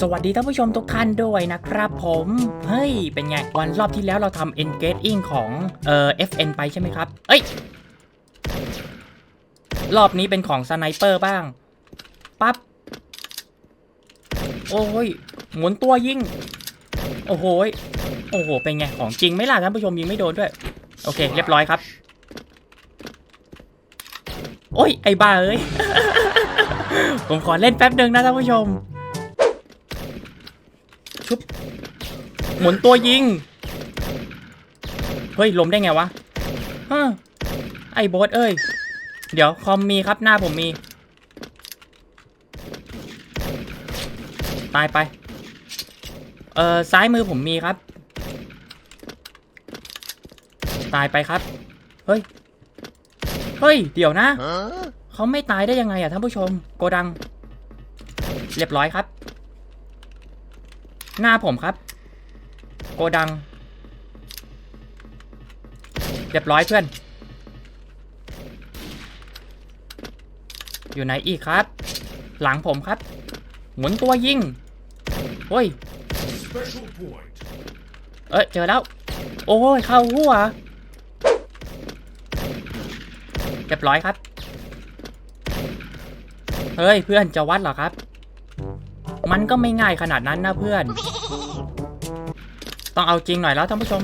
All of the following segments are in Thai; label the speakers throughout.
Speaker 1: สวัสดีท่านผู้ชมทุกท่านด้วยนะครับผม เฮ้ย เป็นไง วันรอบที่แล้วเราทำ engaging ของเอ่อ FN ไปใช่ไหมครับ เอ้ย รอบนี้เป็นของสไนเปอร์บ้าง ปั๊บ โอ้ย หมุนตัวยิง โอ้โหโอ้โห เป็นไง ของจริงไม่ล่ะท่านผู้ชมยิงไม่โดนด้วย โอเค เรียบร้อยครับ โอ้ย ไอ้บ้าเอ้ย ผมขอเล่นแป๊บหนึ่งนะท่านผู้ชม หมุนตัวยิง เฮ้ยล้มได้ไงวะฮะไอ้โบสเอ้ย เดี๋ยวคอมมีครับหน้าผมมี ตายไป เอ่อซ้ายมือผมมีครับ ตายไปครับ เฮ้ย เฮ้ย เดี๋ยวนะ เขาไม่ตายได้ยังไงอะท่านผู้ชม โกดัง เรียบร้อยครับ หน้าผมครับโกดัง เรียบร้อยเพื่อน อยู่ไหนอีกครับ หลังผมครับ หมุนตัวยิงโอ้ย เอ้ยเจอแล้ว โอ้ย เข้าหัว เรียบร้อยครับ เฮ้ย เพื่อนจะวัดเหรอครับ มันก็ไม่ง่ายขนาดนั้นนะเพื่อน ต้องเอาจริงหน่อยแล้วท่านผู้ชม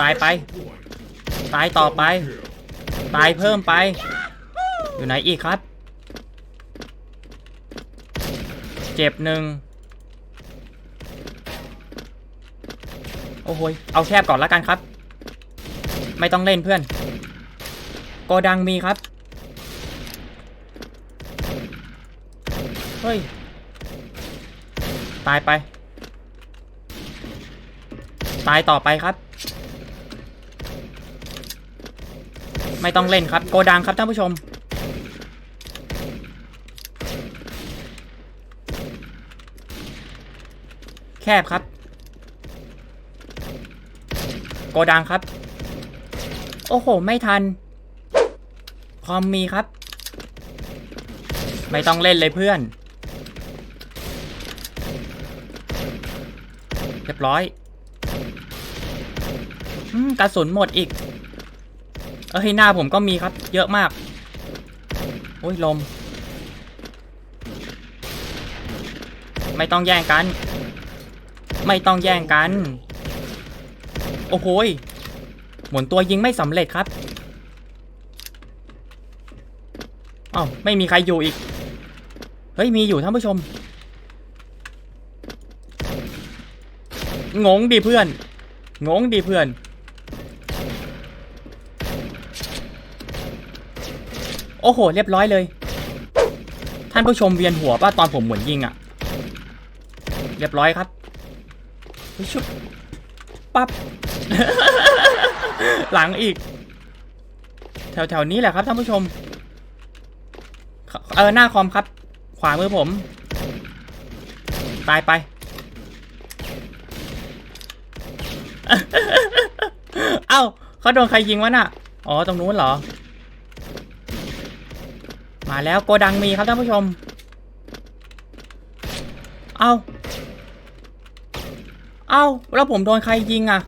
Speaker 1: ตายไป ตายต่อไป ตายเพิ่มไป อยู่ไหนอีกครับ เจ็บหนึ่งโอ้โหยเอาแคบก่อนแล้วกันครับ ไม่ต้องเล่นเพื่อนโกดังมีครับ เฮ้ย ตายไป ตายต่อไปครับ ไม่ต้องเล่นครับ โกดังครับท่านผู้ชม แคบครับ โกดังครับ โอ้โห ไม่ทัน คอมมีครับ ไม่ต้องเล่นเลยเพื่อน เรียบร้อย กระสุนหมดอีก เอ้ยหน้าผมก็มีครับ เยอะมาก โอ้ยลม ไม่ต้องแย่งกัน ไม่ต้องแย่งกัน โอ้โหยหมุนตัวยิงไม่สำเร็จครับอ้าวไม่มีใครอยู่อีก เฮ้ย มีอยู่ท่านผู้ชม งงดิเพื่อน งงดิเพื่อน โอ้โห เรียบร้อยเลย ท่านผู้ชมเวียนหัวป่ะตอนผมหมุนยิงอะ่ะ เรียบร้อยครับชุบปั๊บ หลังอีก แถวๆนี้แหละครับท่านผู้ชม เออหน้าคอมครับ ขวามือผม ตายไป เอ้าเขาโดนใครยิงวะน่ะ อ๋อ ตรงนู้นเหรอ มาแล้วโกดังมีครับท่านผู้ชม เอาเอาแล้วผมโดนใครยิงอะ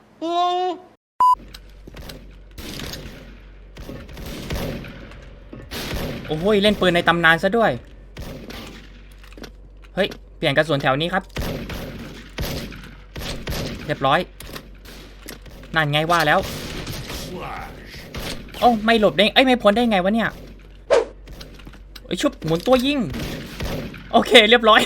Speaker 1: โอ้โหเล่นปืนในตำนานซะด้วย เฮ้ย เปลี่ยนกระสุนแถวนี้ครับ เรียบร้อย นั่นไงว่าแล้ว โอ้ ไม่หลบได้ เอ้ย ไม่พ้นได้ไงวะเนี่ย เอ้ยชุบหมุนตัวยิง โอเคเรียบร้อย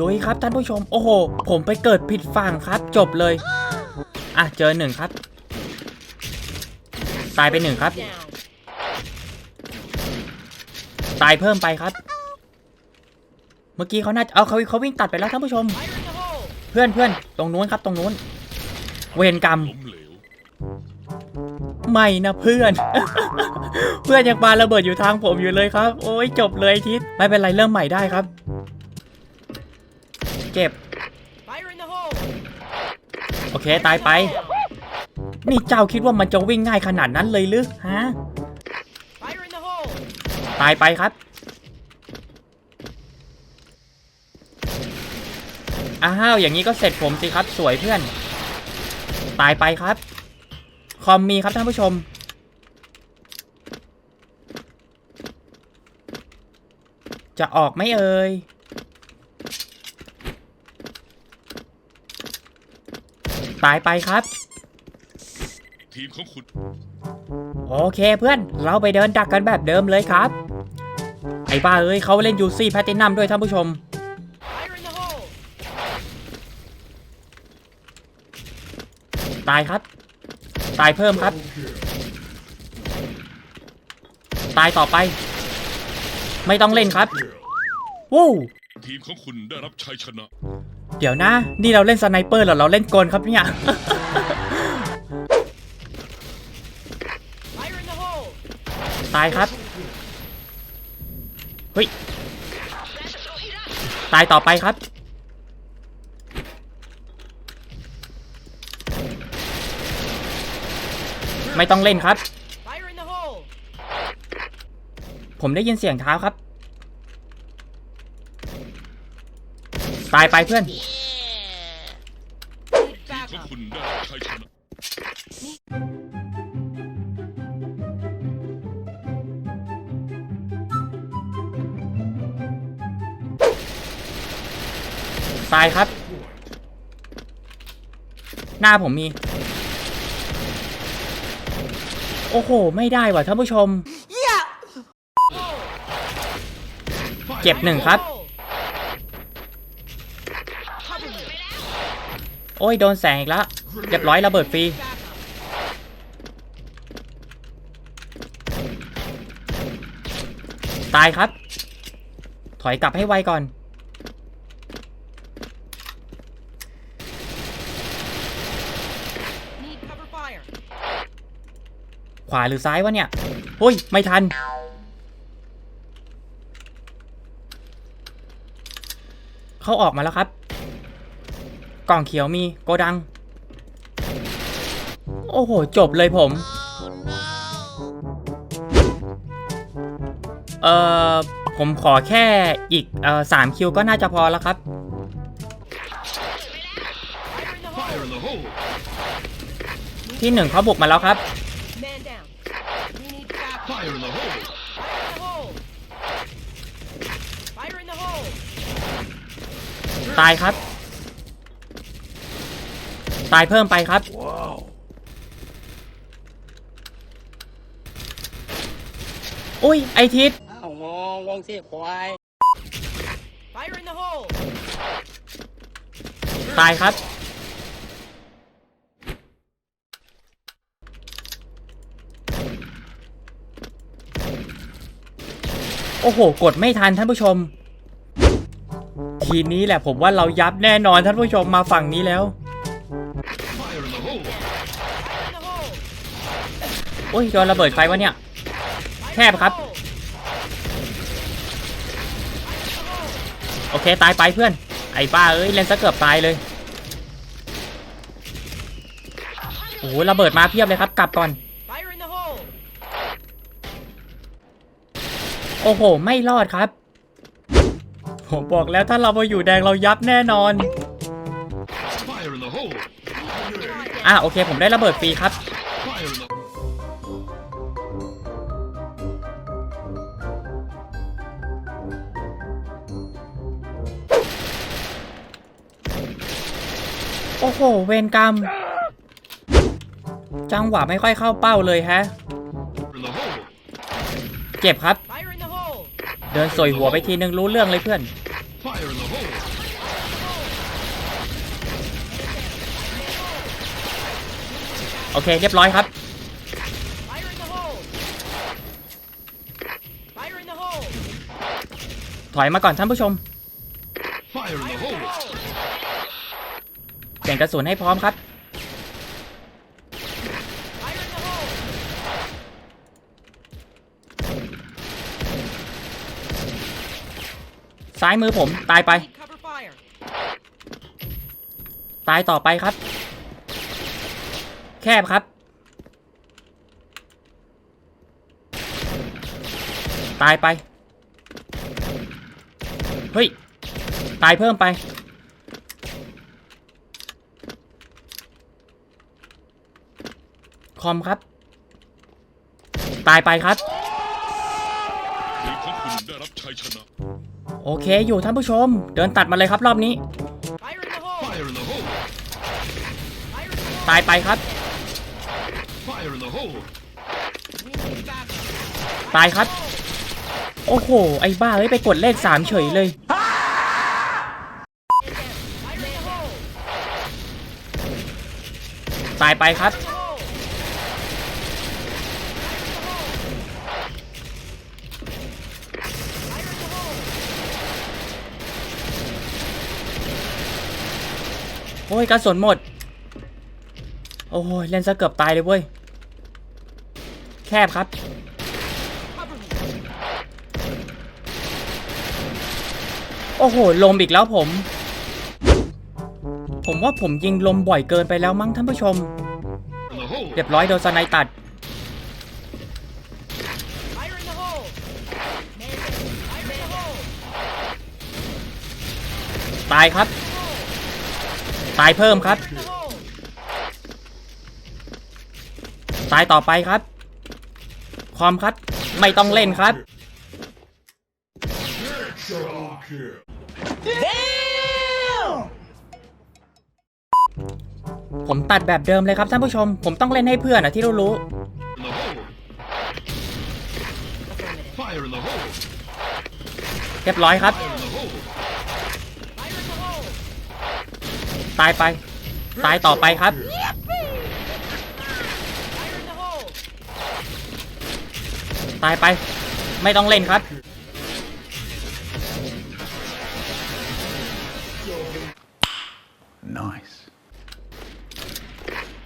Speaker 1: ลุยครับท่านผู้ชม โอ้โห ผมไปเกิดผิดฝั่งครับ จบเลย อะ เจอหนึ่งครับ ตายไปหนึ่งครับ ตายเพิ่มไปครับ เมื่อกี้เขาน่าเอาเขาเขาวิ่งตัดไปแล้วท่านผู้ชม เพื่อนเพื่อนตรงนู้นครับ ตรงนู้น เวรกรรม
Speaker 2: ให
Speaker 1: ม่นะเพื่อน เพื่อนยังปาระเบิดอยู่ทางผมอยู่เลยครับ โอ้ยจบเลยทิศไม่เป็นไรเริ่มใหม่ได้ครับ เก็บ โอเคตายไป นี่เจ้าคิดว่ามันจะวิ่งง่ายขนาดนั้นเลยหรือฮะตายไปครับ อ้าว อย่างนี้ก็เสร็จผมสิครับ สวยเพื่อน ตายไปครับ คอมมีครับท่านผู้ชม จะออกไหมเอ่ยตายไปครับ
Speaker 3: ทีมของคุณ
Speaker 1: โอเคเพื่อน เราไปเดินดักกันแบบเดิมเลยครับ ไอ้บ้าเอ้ยเขาเล่นยูซี่แพตตินัมด้วยท่านผู้ชม
Speaker 4: Fire in the hole!
Speaker 1: ตายครับ ตายเพิ่มครับ ตายต่อไป ไม่ต้องเล่นครับวู้
Speaker 3: ทีมของคุณได้รับชัยชนะ
Speaker 1: เดี๋ยวนะ นี่เราเล่นสไนเปอร์เหรอเราเล่นกลครับเนี่ย
Speaker 4: Fire in the hole!
Speaker 1: ตายครับ เฮ้ย ตายต่อไปครับ ไม่ต้องเล่นครับ
Speaker 4: Fire in the hole!
Speaker 1: ผมได้ยินเสียงเท้าครับ ตายไปเพื่อน
Speaker 4: Need
Speaker 3: ทีมของ
Speaker 4: backup.
Speaker 3: คุณได้รับชัยชนะ
Speaker 1: ตายครับ หน้าผมมี โอ้โห ไม่ได้ว่ะท่านผู้ชม เจ็บหนึ่งครับ โอ้ย โดนแสงอีกแล้วเรียบร้อยระเบิดฟรีตายครับ ถอยกลับให้ไวก่อน ขวาหรือซ้ายวะเนี่ยเฮ้ย ไม่ทัน เขาออกมาแล้วครับ กล่องเขียวมีโกดัง โอ้โห จบเลยผม เอ่อ ผมขอแค่อีกเอ่อสามคิวก็น่าจะพอแล้วครับที่หนึ่งเขาบุกมาแล้วครับ
Speaker 3: Fire in the hole
Speaker 4: Fire in the hole. Fire in the hole.
Speaker 1: ตายครับ ตายเพิ่มไปครับ
Speaker 2: Wow.
Speaker 1: อุ้ย ไอทิศ
Speaker 5: อ้าวงงงงสิควาย
Speaker 4: Fire in the hole.
Speaker 1: ตายครับ โอ้โห กดไม่ทันท่านผู้ชม ทีนี้แหละผมว่าเรายับแน่นอนท่านผู้ชมมาฝั่งนี้แล้ว โอ้ยโดนระเบิดไฟวะเนี่ย แคบครับ โอเค ตายไปเพื่อน ไอ้บ้าเอ้ยเล่นซะเกือบตายเลย โอ้โหระเบิดมาเพียบเลยครับ กลับก่อน
Speaker 4: Fire in the hole.
Speaker 1: โอ้โห ไม่รอดครับ ผมบอกแล้วถ้าเรามาอยู่แดงเรายับแน่นอน อะโอเค ผมได้ระเบิดฟรีครับ โอ้โห เวรกรรม จังหวะไม่ค่อยเข้าเป้าเลยฮะ เจ็บครับ
Speaker 4: Fire in the hole.
Speaker 1: เดินสวยหัวไปทีนึงรู้เรื่องเลยเพื่อน โอเค เรียบร้อยครับ ถอยมาก่อนท่านผู้ชมเปลี่ยนกระสุนให้พร้อมครับ ซ้ายมือผมตายไป ตายต่อไปครับ แคบครับ ตายไป เฮ้ย ตายเพิ่มไป คอมครับ ตายไปครับ
Speaker 3: ที่คุณได้รับชัยชนะ
Speaker 1: โอเคอยู่ท่านผู้ชม เดินตัดมาเลยครับรอบนี้ ตายไปครับ ตายครับ โอ้โห ไอ้บ้าเอ้ยไปกดเลขสามเฉยเลย ตายไปครับ
Speaker 4: The hole! Fire in the hole!
Speaker 1: โอ้ยกระสุนหมด โอ้ยเล่นซะเกือบตายเลยเว้ย แคบครับ โอ้โห ลมอีกแล้วผม ผมว่าผมยิงลมบ่อยเกินไปแล้วมั้งท่านผู้ชม เรียบร้อยโดนสไนตัดตายครับ ตายเพิ่มครับ ตายต่อไปครับ ความครับ ไม่ต้องเล่นครับ ผมตัดแบบเดิมเลยครับท่านผู้ชม ผมต้องเล่นให้เพื่อนอะที่รู้รู้ เรียบร้อยครับ ตายไป ตายต่อไปครับ
Speaker 4: Fire in the hole!
Speaker 1: ตายไป ไม่ต้องเล่นครับ
Speaker 3: Nice.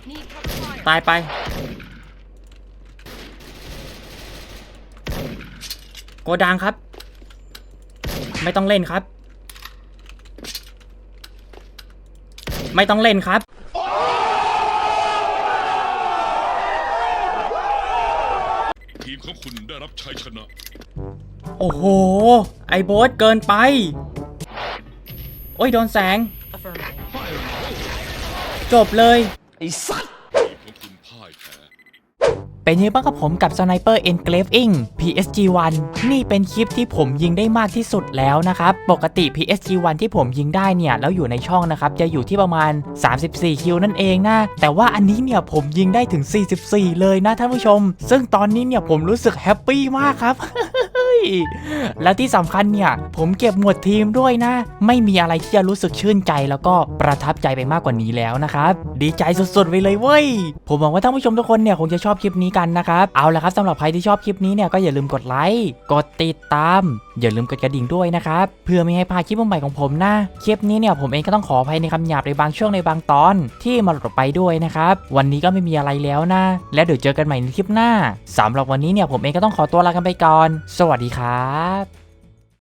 Speaker 4: Need cover fire!
Speaker 1: ตายไป โกดังครับ ไม่ต้องเล่นครับ ไม่ต้องเล่นครับ
Speaker 3: ทีมของคุณได้รับชัยชนะ
Speaker 1: โอ้โห ไอ้โบ๊ทเกินไป โอ้ย โดนแสง
Speaker 4: Affirmative.
Speaker 3: Fire in the hole!
Speaker 1: จบเลย
Speaker 3: ทีมของคุณพ่ายแพ้
Speaker 1: เป็นยังไงบ้างครับผมกับ Sniper Engraving PSG1 นี่เป็นคลิปที่ผมยิงได้มากที่สุดแล้วนะครับ ปกติ PSG1 ที่ผมยิงได้เนี่ย แล้วอยู่ในช่องนะครับ จะอยู่ที่ประมาณ 34 คิวนั่นเองนะ แต่ว่าอันนี้เนี่ยผมยิงได้ถึง 44 เลยนะท่านผู้ชม ซึ่งตอนนี้เนี่ยผมรู้สึกแฮปปี้มากครับ และที่สำคัญเนี่ย ผมเก็บหมวดทีมด้วยนะ ไม่มีอะไรที่จะรู้สึกชื่นใจแล้วก็ประทับใจไปมากกว่านี้แล้วนะครับ ดีใจสุดๆไปเลยเว้ย ผมหวังว่าท่านผู้ชมทุกคนเนี่ยคงจะชอบคลิปนี้กันนะครับ เอาละครับสำหรับใครที่ชอบคลิปนี้เนี่ยก็อย่าลืมกดไลค์ กดติดตาม อย่าลืมกดกระดิ่งด้วยนะครับ เพื่อไม่ให้พลาดคลิปใหม่ของผมนะ คลิปนี้เนี่ยผมเองก็ต้องขออภัยในคำหยาบในบางช่วงในบางตอนที่มาหลุดไปด้วยนะครับ วันนี้ก็ไม่มีอะไรแล้วนะ แล้วเดี๋ยวเจอกันใหม่ในคลิปหน้าสำหรับวันนี้เนี่ยผมเองก็ต้องขอตัวลากันไปก่อน สวัสดีครับ